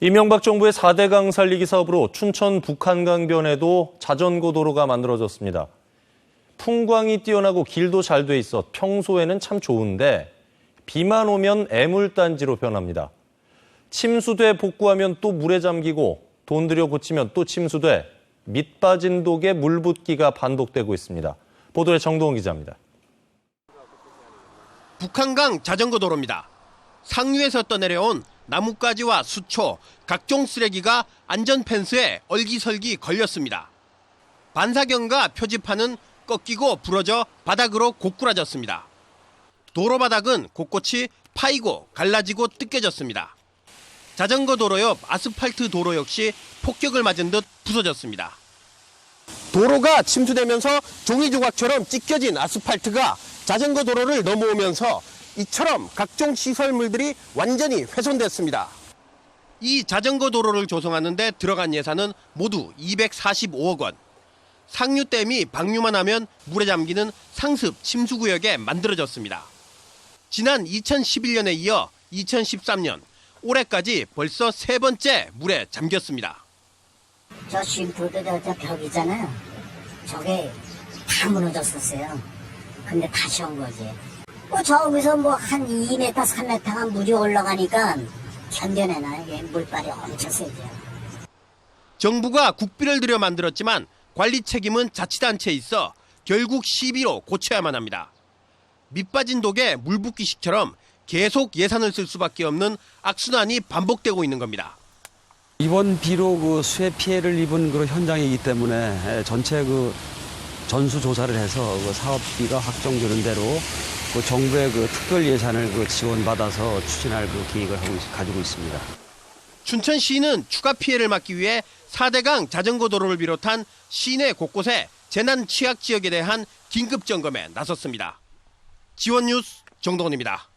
이명박 정부의 4대강 살리기 사업으로 춘천 북한강변에도 자전거 도로가 만들어졌습니다. 풍광이 뛰어나고 길도 잘 돼 있어 평소에는 참 좋은데 비만 오면 애물단지로 변합니다. 침수돼 복구하면 또 물에 잠기고 돈 들여 고치면 또 침수돼 밑 빠진 독에 물 붓기가 반복되고 있습니다. 보도에 정동원 기자입니다. 북한강 자전거 도로입니다. 상류에서 떠내려온 나뭇가지와 수초, 각종 쓰레기가 안전 펜스에 얼기설기 걸렸습니다. 반사경과 표지판은 꺾이고 부러져 바닥으로 고꾸라졌습니다. 도로 바닥은 곳곳이 파이고 갈라지고 뜯겨졌습니다. 자전거 도로 옆 아스팔트 도로 역시 폭격을 맞은 듯 부서졌습니다. 도로가 침수되면서 종이 조각처럼 찢겨진 아스팔트가 자전거 도로를 넘어오면서 이처럼 각종 시설물들이 완전히 훼손됐습니다. 이 자전거 도로를 조성하는데 들어간 예산은 모두 245억 원. 상류댐이 방류만 하면 물에 잠기는 상습 침수구역에 만들어졌습니다. 지난 2011년에 이어 2013년 올해까지 벌써 세 번째 물에 잠겼습니다. 저 쉼표도 저, 저 벽이잖아요. 저게 다 무너졌었어요. 근데 다시 온 거지. 뭐 저기서 뭐 한 2m, 3m가 물이 올라가니까 견뎌내나 이게 물발이 엄청 세죠. 정부가 국비를 들여 만들었지만 관리 책임은 자치단체에 있어 결국 시비로 고쳐야만 합니다. 밑빠진 독에 물 붓기식처럼 계속 예산을 쓸 수밖에 없는 악순환이 반복되고 있는 겁니다. 이번 비로 그 수해 피해를 입은 그 현장이기 때문에 전체 그 전수 조사를 해서 그 사업비가 확정되는 대로 그 정부의 그 특별 예산을 그 지원받아서 추진할 그 계획을 하고 있- 가지고 있습니다. 춘천시는 추가 피해를 막기 위해 4대강 자전거 도로를 비롯한 시내 곳곳에 재난 취약 지역에 대한 긴급 점검에 나섰습니다. 지원 뉴스 정동원입니다.